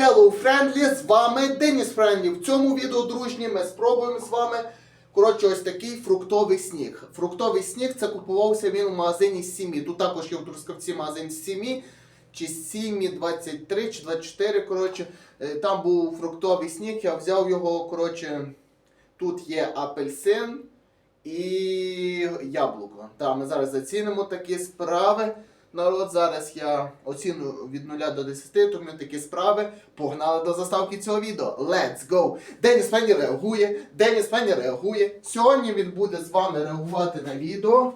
Hello Friendly, з вами Деніс Френдлі. В цьому відео, дружні, ми спробуємо з вами. Коротше, ось такий фруктовий сніг. Фруктовий сніг це купувався він у магазині Сімі. Тут також є в Трускавці магазин Сімі. Чи Сімі 23 чи 24. Коротше, Е, там був фруктовий сніг, я взяв його. Коротше, тут є апельсин і яблуко. Так, ми зараз зацінимо такі справи. Народ, зараз я оціну від 0 до 10, тому такі справи. Погнали до заставки цього відео. Let's go! Деніс Фенні реагує, Деніс Фенні реагує. Сьогодні він буде з вами реагувати на відео.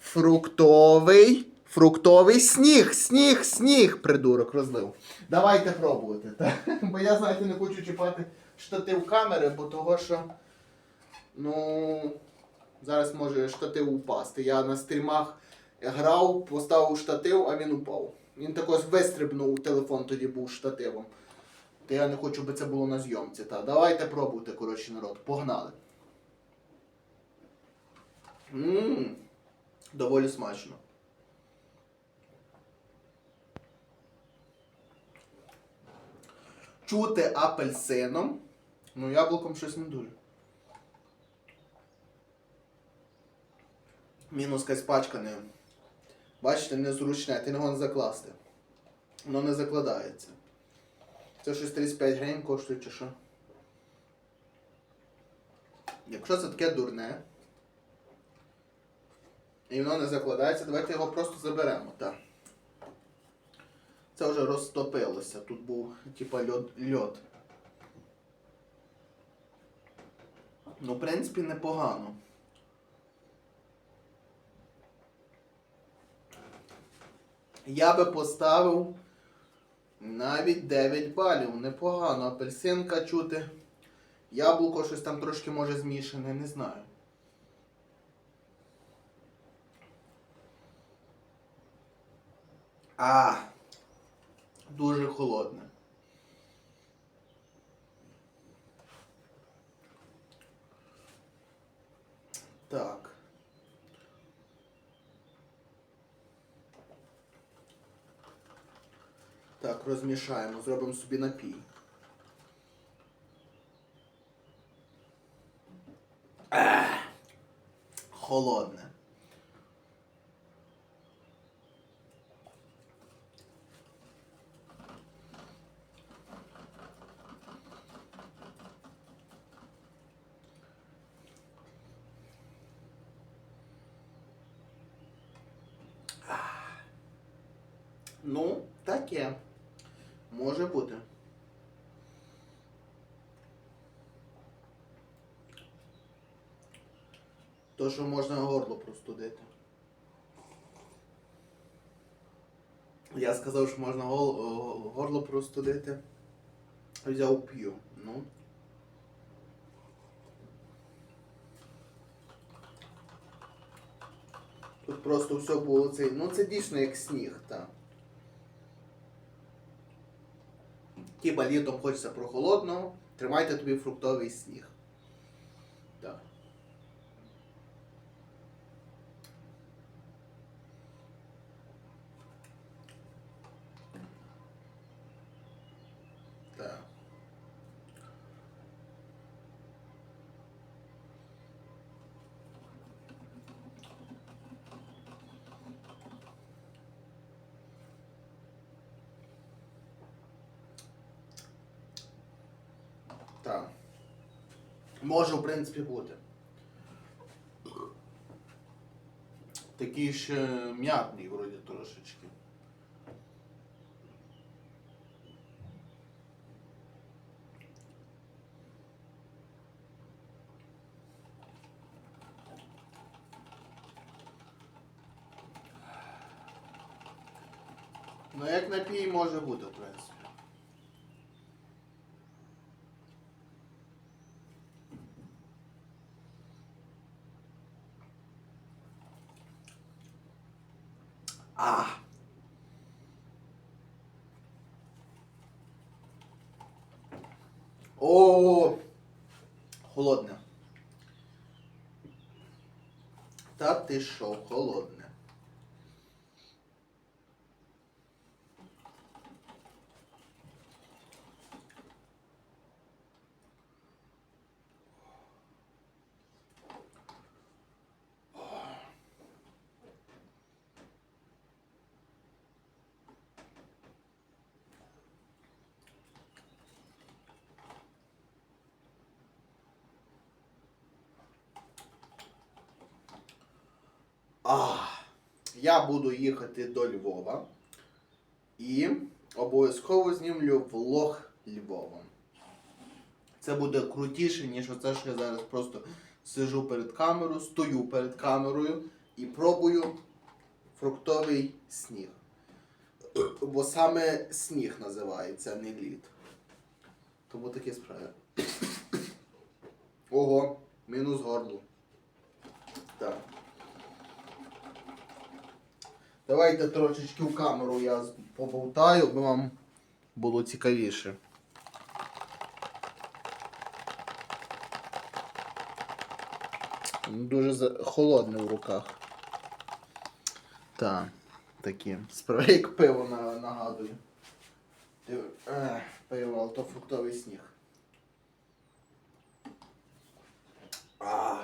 Фруктовий. Фруктовий сніг, сніг, сніг, придурок розлив. Давайте пробувати. так? Бо я, знаєте, не хочу чіпати штатив камери, бо того що. Ну. Зараз може штатив упасти. Я на стрімах грав, поставив штатив, а він упав. Він також вистрибнув телефон, тоді був штативом. То я не хочу, би це було на зйомці. Та. Давайте пробуйте, коротше, народ. Погнали. Ммм, доволі смачно. Чути апельсином. Ну, яблуком щось не дуже. Мінус якась пачка не. Бачите, незручне, ти не можеш закласти. Воно не закладається. Це щось 35 гривень коштує чи що. Якщо це таке дурне. І воно не закладається, давайте його просто заберемо. Так. Це вже розтопилося. Тут був типа льод. льод. Ну, в принципі, непогано. Я би поставив навіть 9 балів. Непогано. Апельсинка чути. Яблуко щось там трошки може змішане, не знаю. А, дуже холодне. Так. Так, розмішаємо, зробимо собі напій. Холодне. Ну, таке. Може бути. То, що можна горло простудити. Я сказав, що можна горло простудити. Взяв п'ю. Ну. Тут просто все було цей. Ну це дійсно як сніг, так. Хіба літом хочеться прохолодного, тримайте тобі фруктовий сніг. Так. Так. Так. Може, в принципі, бути. Такий ще м'ятний, вроді, трошечки. Ну, як напій може бути, в принципі. А. О, холодне. Та ти що, холодне. А, я буду їхати до Львова і обов'язково знімлю влог Львова. Це буде крутіше, ніж оце, що я зараз просто сижу перед камерою, стою перед камерою і пробую фруктовий сніг. Бо саме сніг називається, а не лід. Тому такі справи. Ого, мінус горло. Так. Давайте трошечки в камеру я побовтаю, бо вам було цікавіше. Дуже за- холодне в руках. Так, такі. Справа як пиво на- нагадую. Ти- ех, Пиво, але то фруктовий сніг. А.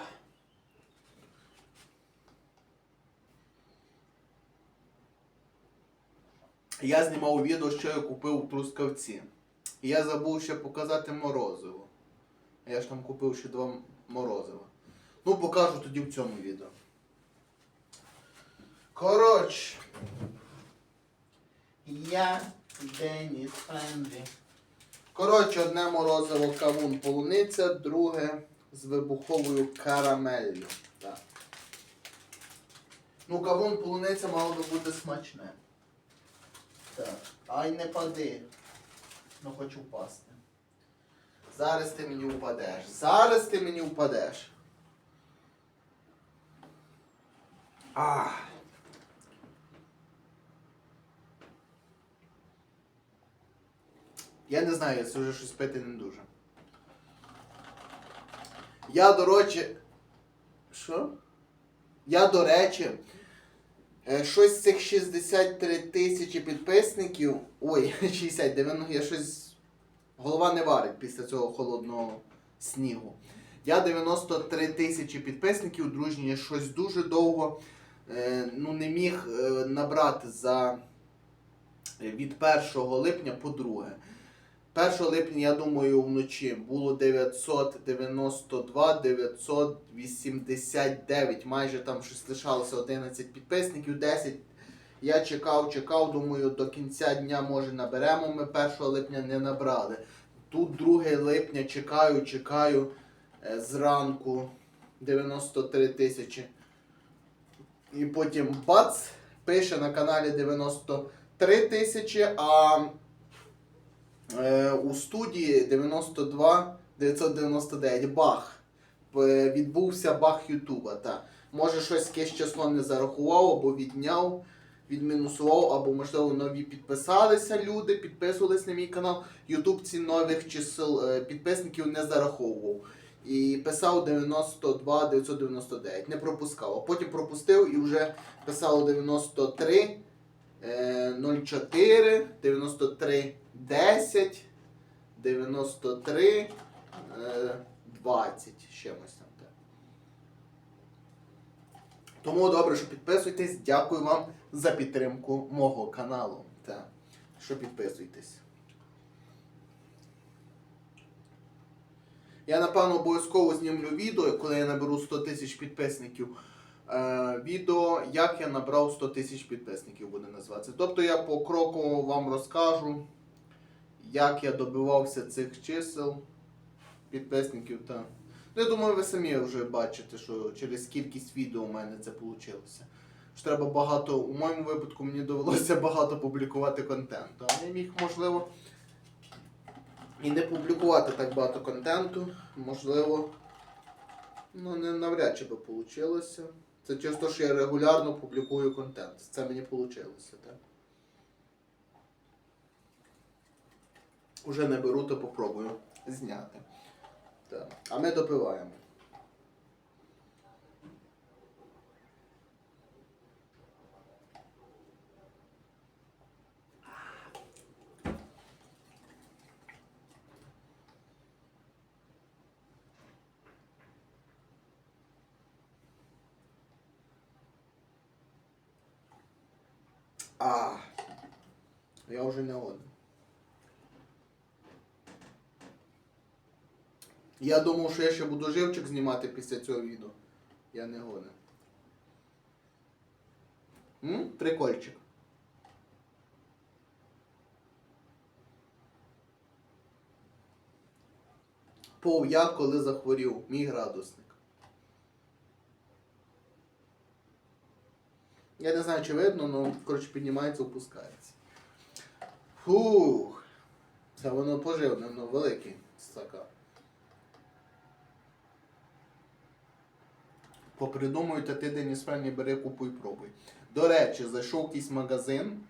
Я знімав відео, що я купив у Трускавці. І я забув ще показати морозиво. Я ж там купив ще два морозива. Ну, покажу тоді в цьому відео. Коротше. Я Деніс Френдлі. Коротше, одне морозиво кавун полуниця, друге з вибуховою карамеллю. Так. Ну, кавун полуниця мало би бути смачне. Так. Ай не пади. Ну хочу впасти. Зараз ти мені впадеш. Зараз ти мені впадеш. А. Я не знаю, я це вже щось пити не дуже. Я, до речі. Що? Я, до речі, щось з цих 63 тисячі підписників. Ой, 69, ну я щось. Голова не варить після цього холодного снігу. Я 93 тисячі підписників, дружні, я щось дуже довго е, ну, не міг е, набрати за е, від 1 липня по 2. 1 липня, я думаю, вночі було 992, 989, майже там щось лишалося 11 підписників, 10. Я чекав, чекав, думаю, до кінця дня може наберемо. Ми 1 липня не набрали. Тут 2 липня чекаю, чекаю е, зранку 93 тисячі. І потім бац, пише на каналі 93 тисячі, а у студії 92 999. Бах. Відбувся бах Ютуба. Та. Може щось якесь число не зарахував або відняв, відмінусував, або можливо нові підписалися люди, підписувались на мій канал. Ютуб ці нових чисел е, підписників не зараховував. І писав 92 999, не пропускав. А потім пропустив і вже писало 93 е, 04, 93 10, 93 е, 20, з чимось там. Тому добре, що підписуйтесь. Дякую вам за підтримку мого каналу. Так, що підписуйтесь. Я напевно обов'язково знімлю відео, коли я наберу 100 тисяч підписників. Е, відео, як я набрав 100 тисяч підписників, буде називатися. Тобто я по кроку вам розкажу, як я добивався цих чисел підписників. Та... Ну, я думаю, ви самі вже бачите, що через кількість відео у мене це вийшло. Що треба багато, у моєму випадку мені довелося багато публікувати контенту. А я міг, можливо, і не публікувати так багато контенту. Можливо, ну не навряд чи би вийшло. Це через те, що я регулярно публікую контент. Це мені вийшло, так. Уже не беру, то попробую зняти. Так. А ми допиваємо. А, я вже не один. Я думав, що я ще буду живчик знімати після цього відео. Я не годен. М? Прикольчик. Пов я, коли захворів, мій градусник. Я не знаю, чи видно, але коротше піднімається, опускається. Фух. Це воно поживне, воно велике великий стакан. Попридумуйте ти день справні бери, купуй, пробуй. До речі, зайшов якийсь магазин.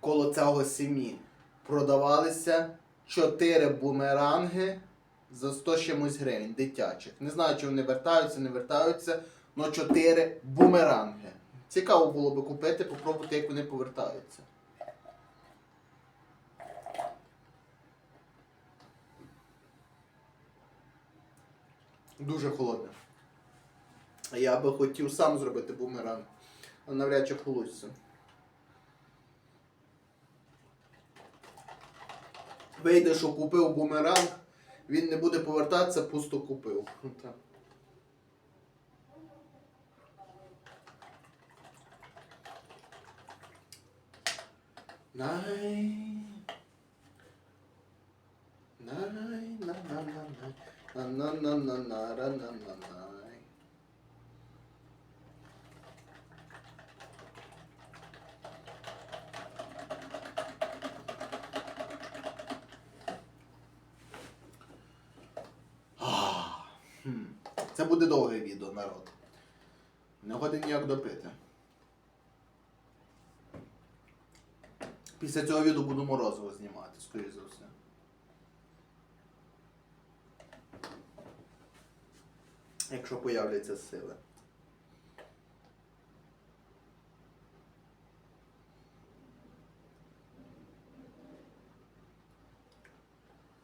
Коло цього сім'ї продавалися 4 бумеранги за 100 чимось гривень дитячих. Не знаю, чи вони вертаються, не вертаються, але 4 бумеранги. Цікаво було би купити, попробувати, як вони повертаються. Дуже холодне. Я би хотів сам зробити бумеранг, але навряд чи вийде. Вийде, що купив бумеранг, він не буде повертатися, пусто купив. Най. Най, на, Це буде довге відео, народ. Не годин ніяк допити. Після цього відео буду морозиво знімати, скоріше за все. Якщо появляться сили.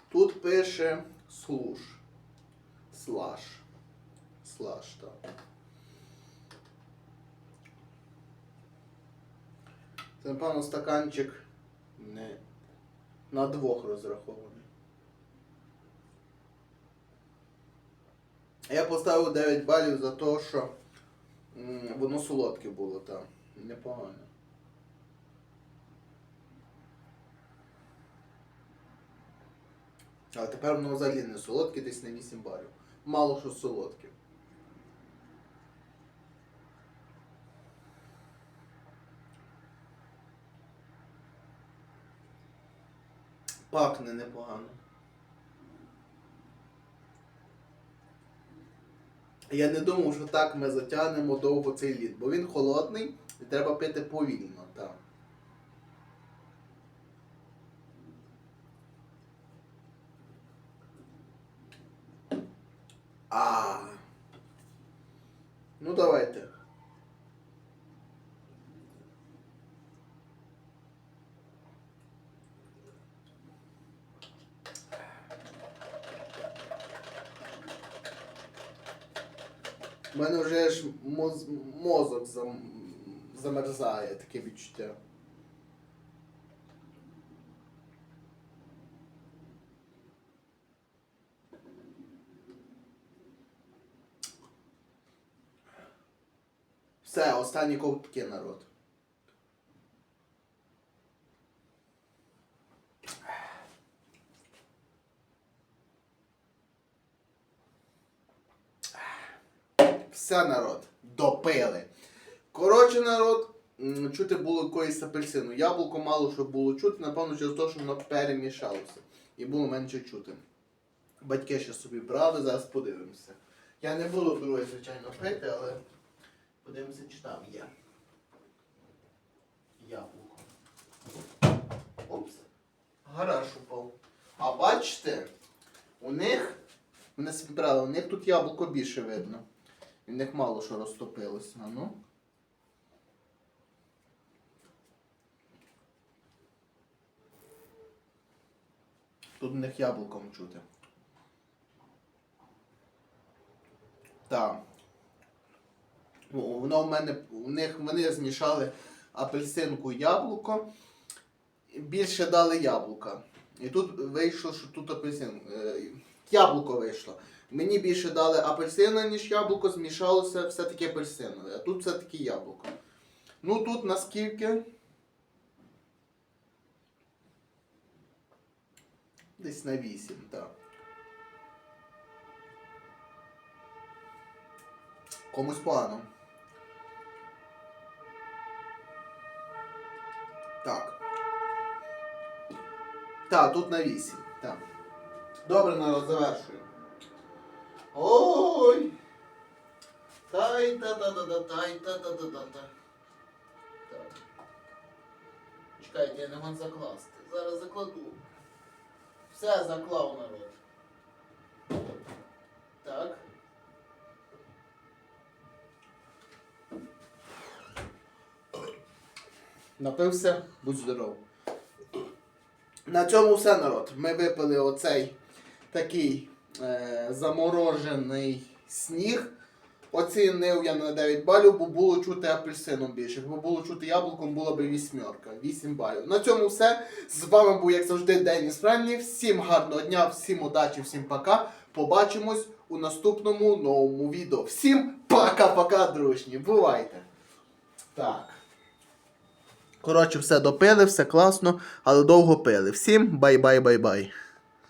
Тут пише слуш. Слаш. Слаш, так. Це, напевно, стаканчик не на двох розрахований. Я поставив 9 балів за те, що воно солодке було там. Непогано. А тепер воно взагалі не солодке, десь на 8 балів. Мало що солодке. Пахне непогано. Я не думав, що так ми затягнемо довго цей лід, бо він холодний і треба пити повільно. Так. А. Ну давайте. У мене вже ж моз... мозок зам... замерзає, таке відчуття. Все, останні ковтки народ. Все, народ, допили. Коротше, народ, чути було якоїсь апельсину. Яблуко мало що було чути, напевно, через те, що воно перемішалося. І було менше чути. Батьки ще собі брали, зараз подивимося. Я не буду друге, звичайно, пити, але подивимося, чи там є. Яблуко. Опс. Гараж упав. А бачите, у них, вони собі брали, у них тут яблуко більше видно. В них мало що розтопилося. Ну. Тут в них яблуком чути. Так. Ну, Воно в мене, у них вони змішали апельсинку і яблуко. Більше дали яблука. І тут вийшло, що тут апельсин. е, Яблуко вийшло. Мені більше дали апельсина, ніж яблуко, змішалося все-таки апельсинове, а тут все-таки яблуко. Ну тут наскільки. Десь на 8, так. Комусь погано. Так. Так, тут на 8. Так. Добре, народ, завершую. Ой! Тай та та та та тай та та та та та Так. Чекайте, я не можу закласти. Зараз закладу. Все заклав народ. Так. Напився, будь здоров. На цьому все, народ. Ми випили оцей такий е, заморожений сніг. Оцінив я на 9 балів, бо було чути апельсином більше. Якби було чути яблуком, була б вісьмерка. 8 балів. На цьому все. З вами був, як завжди, Деніс Френлі. Всім гарного дня, всім удачі, всім пока. Побачимось у наступному новому відео. Всім пока-пока, дружні. Бувайте. Так. Коротше, все допили, все класно, але довго пили. Всім бай-бай-бай-бай.